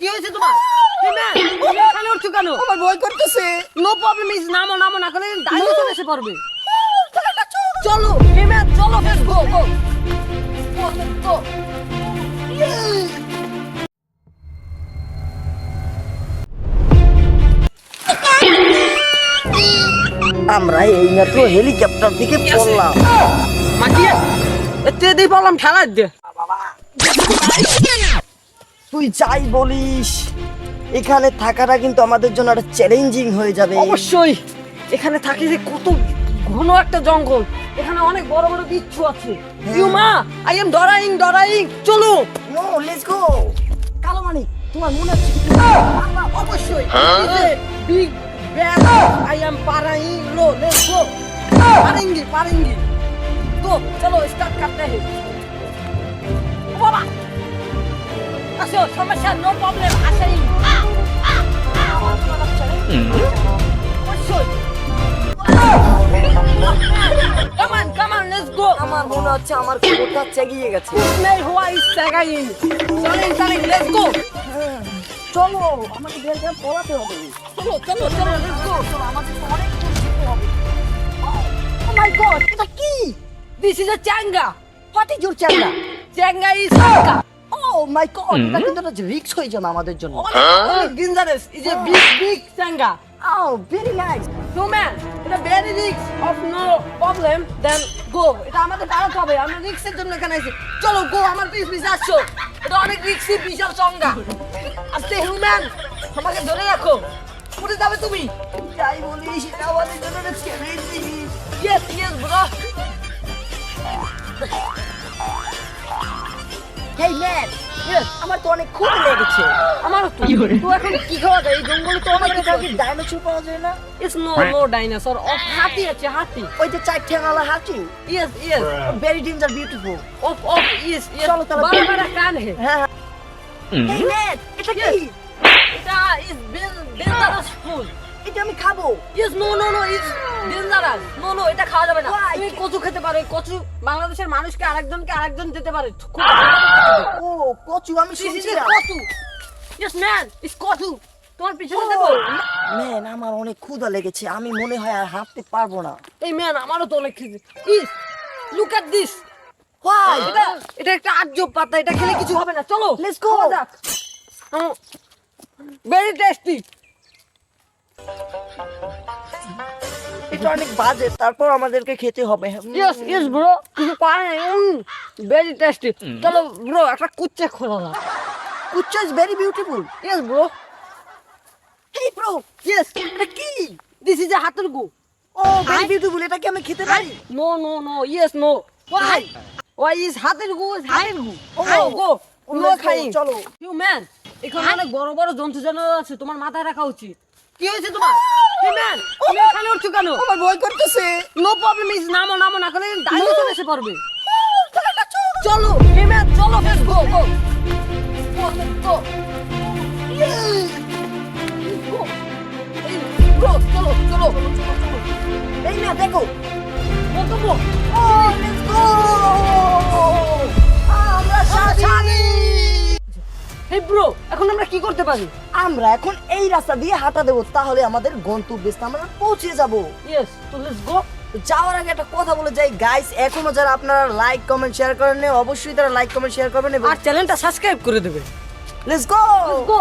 কি হয়েছে তোমার? Hey man, তুমি এখানে উঠছো কেন? আমার ভয় করতেছে। নো প্রবলেম ইজ নামো নামো না করে চলে এসে চলো গো গো। আমরা এই মাত্র হেলিকপ্টার থেকে পড়লাম। মাটিয়ে এতে দিয়ে বললাম ঠেলা দে। তুই যাই বলিস। এখানে থাকাটা কিন্তু আমাদের জন্য একটা চ্যালেঞ্জিং হয়ে যাবে। অবশ্যই। এখানে থাকি যে কত ঘন একটা জঙ্গল। এখানে অনেক বড় বড় বিচ্ছু আছে। হ্যাঁ। ইউ মা আই এম ডরাইং ডরাইং। চলো। নো লেটস গো কালো মানি তোমার মনে হচ্ছে অবশ্যই। বিগ ব্যাগ আই এম পারাইং লো লেটস গো পারেঙ্গি পারেঙ্গি no সমস্যা নো প্রবলেম আসাই আমার মনে হচ্ছে আমার খবরটা চেগিয়ে গেছে। চলেন চলেন লেটস গো চলো আমাকে চলো চলো কি? দিস ইজ আ চ্যাঙ্গা হোয়াট ইজ চ্যাঙ্গা চ্যাঙ্গা ইজ মাই গড এটা কিন্তু একটা রিস্ক হয়ে যাবে আমাদের জন্য। Only dangerous. Is a big big Changa. Oh very nice So man, এটা very risk of no problem then go. এটা আমাদের দাঁড়াতে হবে আমরা রিক্সের জন্য এখানে আছি। চলো গো আমার পিস পিস আসছো। এটা অনেক রিক্সি বিশাল আস্তে হিউম্যান আমাকে ধরে রাখো। উঠে যাবে তুমি। যাই বলিস এটা আমাদের জন্য yes yes bro hey man yes আমার তো অনেক খুব লেগেছে। আমার তো। তো এখন কি খাওয়া যায়? এই জঙ্গলে তো অনেক আমাদের ডাইনোসর পাওয়া যায় না। It's no no dinosaur of হাতি আছে হাতি। ওই যে চার ঠ্যাঙালা হাতি। Yes yes very danger beautiful of of yes yes চলো, চলো। বড় বড় কান হে হ্যাঁ হেই ম্যান এটা কি? এটা ইজ ডেঞ্জারাস ফুড এটা আমি খাব। Yes no no no is dangerous no no এটা খাওয়া যাবে না? তুমি কচু খেতে পারো কচু বাংলাদেশের মানুষকে আরেকজনকে আরেকজন দিতে পারে। ও কচু আমি is কচু। ইয়েস ম্যান ইজ কচু। তোমার পিছনে দেবো ম্যান আমার অনেক ক্ষুধা লেগেছে। আমি মনে হয় আর হাঁটতে পারব না। এই ম্যান আমারও তো অনেক খিদে is look at this Why? এটা এটা একটা আজব পাতা এটা খেলে কিছু হবে না। চলো Let's go. ভেরি টেস্টি এটা অনেক বাজে তারপর আমাদেরকে খেতে হবে। ইয়েস ইয়েস ব্রো কিছু ভেরি টেস্টি চলো ব্রো একটা কুচ্চে খোলা না। কুচ্চা is very beautiful yes bro hey bro yes এটা কি? দিস ইজ এ হাতের গু ও ভেরি বিউটিফুল এটা কি আমি খেতে পারি? No no no yes no why why is হাতের গু ইজ হাতের গু ও গো নো খাই চলো। ইউ ম্যান এখানে অনেক বড় বড় জন্তু জানোয়ার আছে তোমার মাথায় রাখা উচিত। কি হয়েছে তোমার? হে ম্যান তুমি এখানে উঠছো কেন? আমার ভয় করতেছে। নো প্রবলেম ইজ নামো নামো না করে ডাইনো চলে এসে পড়বে। চলো। হে ম্যান চলো লেটস গো গো গো গো গো চলো চলো এই না দেখো। এই ব্রো এখন আমরা কি করতে পারি? আমরা এখন এই রাস্তা দিয়ে হাঁটা দেবো তাহলে আমাদের গন্তব্যস্থ আমরা পৌঁছে যাব। ইয়েস তো লেটস গো যাওয়ার আগে একটা কথা বলে যাই গাইস এখনও যারা আপনারা লাইক কমেন্ট শেয়ার করেন অবশ্যই তারা লাইক কমেন্ট শেয়ার করবেন আর চ্যানেলটা সাবস্ক্রাইব করে দেবেন। Let's go let's go